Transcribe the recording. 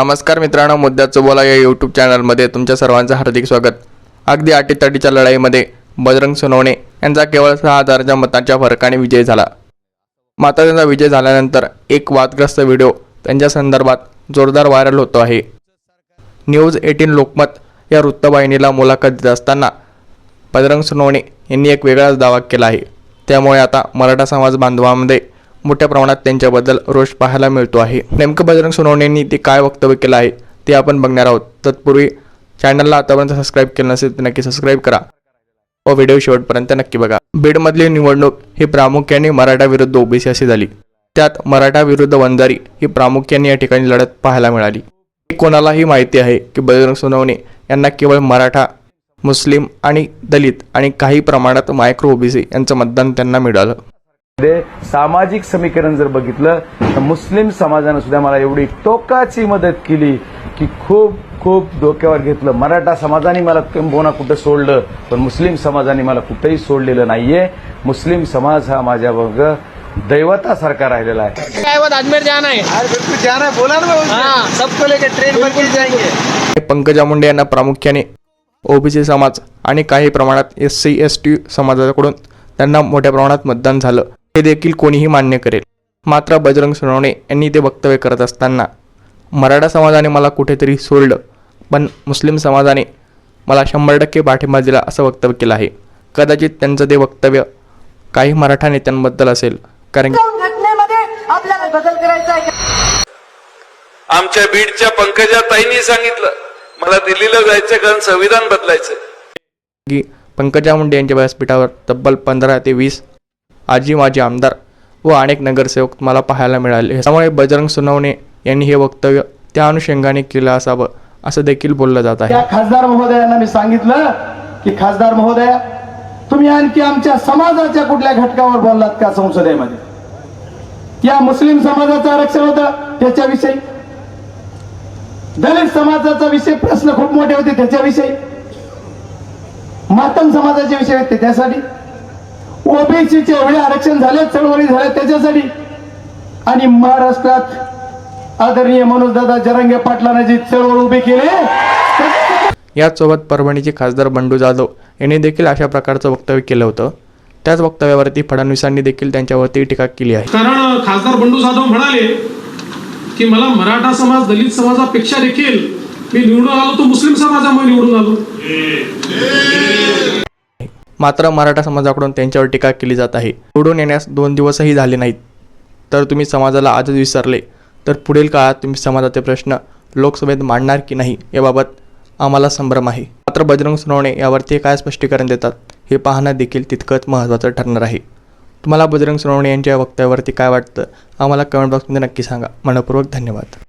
नमस्कार मित्रांनो मुद्द्याचं बोला या यूट्यूब चॅनलमध्ये तुमच्या सर्वांचं हार्दिक स्वागत. अगदी आटीतटीच्या लढाईमध्ये बजरंग सोनवणे यांचा केवळ सहा हजारच्या मतांच्या फरकाने विजय झाला. मात्र त्यांचा विजय झाल्यानंतर एक वादग्रस्त व्हिडिओ त्यांच्या संदर्भात जोरदार व्हायरल होतो आहे. न्यूज एटीन लोकमत या वृत्तवाहिनीला मुलाखत देत असताना बजरंग सोनवणे यांनी एक वेगळाच दावा केला आहे. त्यामुळे आता मराठा समाज बांधवांमध्ये मोठ्या प्रमाणात त्यांच्याबद्दल रोष पाहायला मिळतो आहे. नेमकं बजरंग सोनवणेंनी ते काय वक्तव्य केलं आहे ते आपण बघणार आहोत. तत्पूर्वी चॅनलला आतापर्यंत सबस्क्राईब केलं नसेल तर नक्की सबस्क्राईब करा. व व्हिडिओ शेवटपर्यंत नक्की बघा. बीडमधली निवडणूक ही प्रामुख्याने मराठा विरुद्ध ओबीसी अशी झाली. त्यात मराठा विरुद्ध वंजारी ही प्रामुख्याने या ठिकाणी लढत पाहायला मिळाली. कोणालाही माहिती आहे की बजरंग सोनवणे यांना केवळ मराठा मुस्लिम आणि दलित आणि काही प्रमाणात मायक्रो ओबीसी यांचं मतदान त्यांना मिळालं. सामाजिक समीकरण जर बघितलं तर मुस्लिम समाजानं सुद्धा मला एवढी टोकाची मदत केली की खूप खूप डोक्यावर घेतलं. मराठा समाजाने मला किंबहुना कुठं सोडलं पण मुस्लिम समाजाने मला कुठेही सोडलेलं नाहीये. मुस्लिम समाज हा माझ्या बघ दैवतासारखा राहिलेला आहे. काय बात अजमेर जाना है अरे बिल्कुल जाना है बोला ना मैं हाँ। सबको लेकर ट्रेन भर के जाएंगे. पंकजा मुंडे यांना प्रामुख्याने ओबीसी समाज आणि काही प्रमाणात एस सी एस टी समाजाकडून त्यांना मोठ्या प्रमाणात मतदान झालं. हे देखील कोणीही मान्य करेल. मात्र बजरंग सोनवणे यांनी ते वक्तव्य करत असताना मराठा समाजाने मला कुठेतरी सोडलं पण मुस्लिम समाजाने मला शंभर टक्के पाठिंबा दिला असं वक्तव्य केलं आहे. कदाचित त्यांचं ते वक्तव्य काही मराठा नेत्यांबद्दल असेल कारण घटनेमध्ये आपल्याला बदल करायचा आहे. आमच्या बीडच्या पंकजा ताईंनी सांगितलं मला दिल्लीला जायचं कारण संविधान बदलायचं की पंकजा मुंडे यांच्या व्यासपीठावर तब्बल पंधरा ते वीस आजी माजी आमदार व अनेक नगरसेवक मला पाहायला मिळाले. त्यामुळे बजरंग सोनवणे यांनी हे वक्तव्य त्या अनुषंगाने केलं असावं असं देखील बोललं जात आहे. खासदार महोदयांना मी सांगितलं की खासदार महोदया तुम्ही आणखी आमच्या समाजाच्या कुठल्या घटकावर बोललात का संसदेमध्ये? या मुस्लिम समाजाचं आरक्षण होतं त्याच्याविषयी. दलित समाजाचा विषय प्रश्न खूप मोठे होते त्याच्याविषयी. मातम समाजाचे विषय होते त्यासाठी. ओबीसीचे एवढे आरक्षण झाले चळवळी झाल्या त्याच्यासाठी. आणि महाराष्ट्रात आदरणीय मनोजदादा जरांगे पाटलांना जी चळवळ उभी केली याचसोबत परभणीचे खासदार बंडू जाधव यांनी देखील अशा प्रकारचं वक्तव्य केलं होतं. त्याच वक्तव्यावरती फडणवीसांनी देखील त्यांच्यावरती टीका केली आहे. कारण खासदार बंडू जाधव म्हणाले की मला मराठा समाज दलित समाजापेक्षा देखील मी निवडून आलो तो मुस्लिम समाजामुळे निवडून आलो. मात्र मराठा समाजाकडून त्यांच्यावर टीका केली जात आहे. निवडून येण्यास दोन दिवसही झाले नाहीत. तर तुम्ही समाजाला आजच विसरले. तर पुढील काळात तुम्ही समाजाचे प्रश्न लोकसभेत मांडणार की नाही याबाबत आम्हाला संभ्रम आहे. मात्र बजरंग सोनवणे यावरती काय स्पष्टीकरण देतात हे पाहणं देखील तितकंच महत्त्वाचं ठरणार आहे. तुम्हाला बजरंग सोनवणे यांच्या वक्तव्यावरती काय वाटतं आम्हाला कमेंट बॉक्समध्ये नक्की सांगा. मनपूर्वक धन्यवाद.